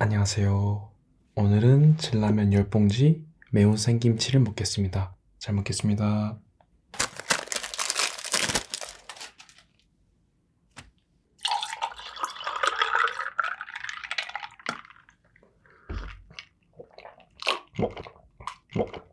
안녕하세요. 오늘은 진라면 열봉지 매운 생김치를 먹겠습니다. 잘 먹겠습니다. 먹, 먹.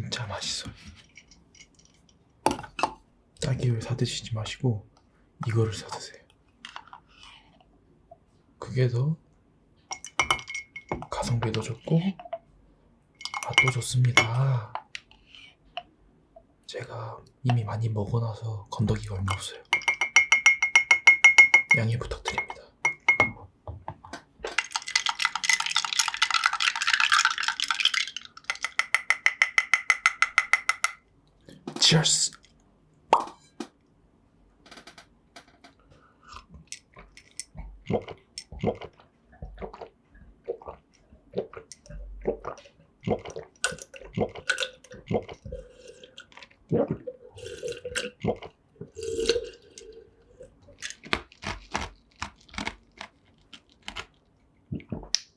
맛있어요. 딸기를 사 드시지 마시고 이거를 사 드세요. 그게 더 가성비도 좋고 맛도 좋습니다. 제가 이미 많이 먹어놔서 건더기가 얼마 없어요. 양해 부탁드립니다. Cheers.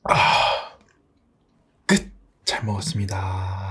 아, 끝. 잘 먹었습니다.